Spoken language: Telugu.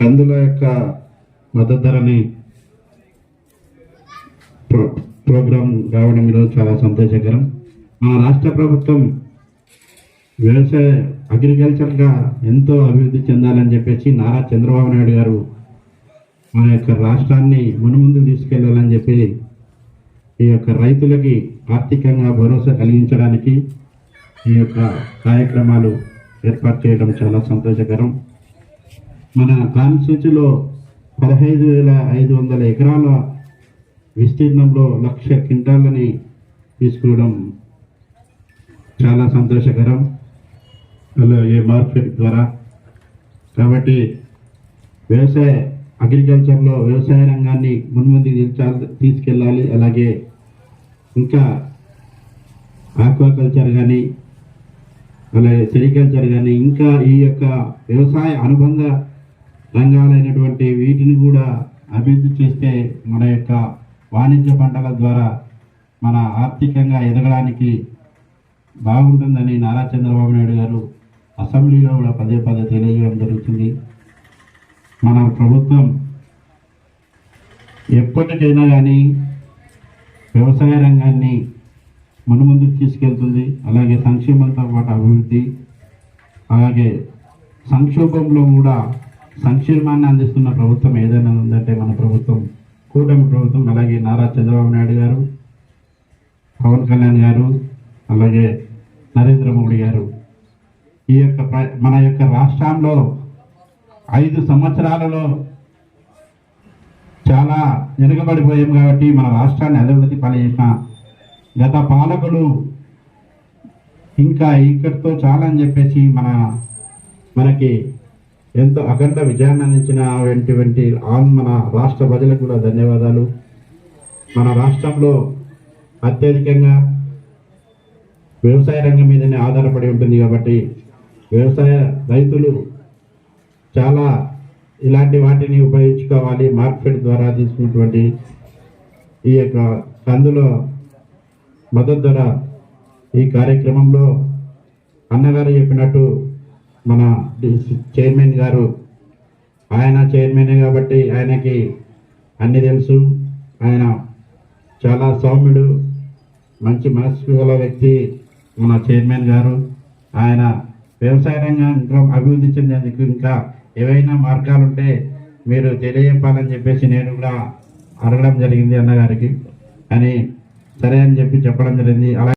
కందుల యొక్క మద్దతు ధరని ప్రో ప్రోగ్రాం రావడం ఈరోజు చాలా సంతోషకరం. మన రాష్ట్ర ప్రభుత్వం వ్యవసాయ అగ్రికల్చర్గా ఎంతో అభివృద్ధి చెందాలని చెప్పేసి నారా చంద్రబాబు నాయుడు గారు మన యొక్క రాష్ట్రాన్ని మునుముందు తీసుకెళ్ళాలని చెప్పి ఈ యొక్క రైతులకి ఆర్థికంగా భరోసా కలిగించడానికి ఈ యొక్క కార్యక్రమాలు ఏర్పాటు చేయడం చాలా సంతోషకరం. మన కాన్స్టిట్యూన్సీలో పదహైదు వేల ఐదు వందల ఎకరాల విస్తీర్ణంలో లక్ష క్వింటాలని తీసుకోవడం చాలా సంతోషకరం. అలాగే మార్కెట్ ద్వారా. కాబట్టి వ్యవసాయ అగ్రికల్చర్లో వ్యవసాయ రంగాన్ని మున్ముందు తీసుకెళ్ళాలి. అలాగే ఇంకా ఆక్వాకల్చర్ కానీ అలాగే సెరికల్చర్ కానీ ఇంకా ఈ యొక్క వ్యవసాయ అనుబంధ రంగాలైనటువంటి వీటిని కూడా అభివృద్ధి చేస్తే మన యొక్క వాణిజ్య పంటల ద్వారా మన ఆర్థికంగా ఎదగడానికి బాగుంటుందని నారా చంద్రబాబు నాయుడు గారు అసెంబ్లీలో కూడా పదే పదే తెలియజేయడం జరుగుతుంది. మన ప్రభుత్వం ఎప్పటికైనా కానీ వ్యవసాయ రంగాన్ని మునుముందుకు తీసుకెళ్తుంది. అలాగే సంక్షేమంతో పాటు అభివృద్ధి అలాగే సంక్షోభంలో కూడా సంక్షేమాన్ని అందిస్తున్న ప్రభుత్వం ఏదైనా ఉందంటే మన ప్రభుత్వం కూటమి ప్రభుత్వం అలాగే నారా చంద్రబాబు నాయుడు గారు పవన్ కళ్యాణ్ గారు అలాగే నరేంద్ర మోడీ గారు. ఈ యొక్క ప్ర- మన యొక్క రాష్ట్రంలో ఐదు సంవత్సరాలలో చాలా వెనుకబడిపోయాం కాబట్టి మన రాష్ట్రాన్ని అభివృద్ధి పనిచేసిన గత పాలకులు ఇంకా ఇక్కడితో చాలా అని చెప్పేసి మన మనకి ఎంతో అఖండ విజయాన్ని అందించిన వెంటి ఆన్ మన రాష్ట్ర ప్రజలకు కూడా ధన్యవాదాలు. మన రాష్ట్రంలో అత్యధికంగా వ్యవసాయ రంగం మీదనే ఆధారపడి ఉంటుంది కాబట్టి వ్యవసాయ రైతులు చాలా ఇలాంటి వాటిని ఉపయోగించుకోవాలి. మార్కెట్ ద్వారా తీసుకున్నటువంటి ఈ యొక్క కందులో మద్దతు ధర ఈ కార్యక్రమంలో అన్నగారు చెప్పినట్టు మన చైర్మన్ గారు ఆయన చైర్మనే కాబట్టి ఆయనకి అన్ని తెలుసు. ఆయన చాలా సౌమ్యుడు మంచి మనస్సు గల వ్యక్తి మన చైర్మన్ గారు. ఆయన వ్యవసాయ రంగం ఇంకా అభివృద్ధి చెందేందుకు ఇంకా ఏవైనా మార్గాలు ఉంటే మీరు తెలియజెప్పాలని చెప్పేసి నేను కూడా అడగడం జరిగింది అన్నగారికి. అని సరే అని చెప్పి చెప్పడం జరిగింది. అలా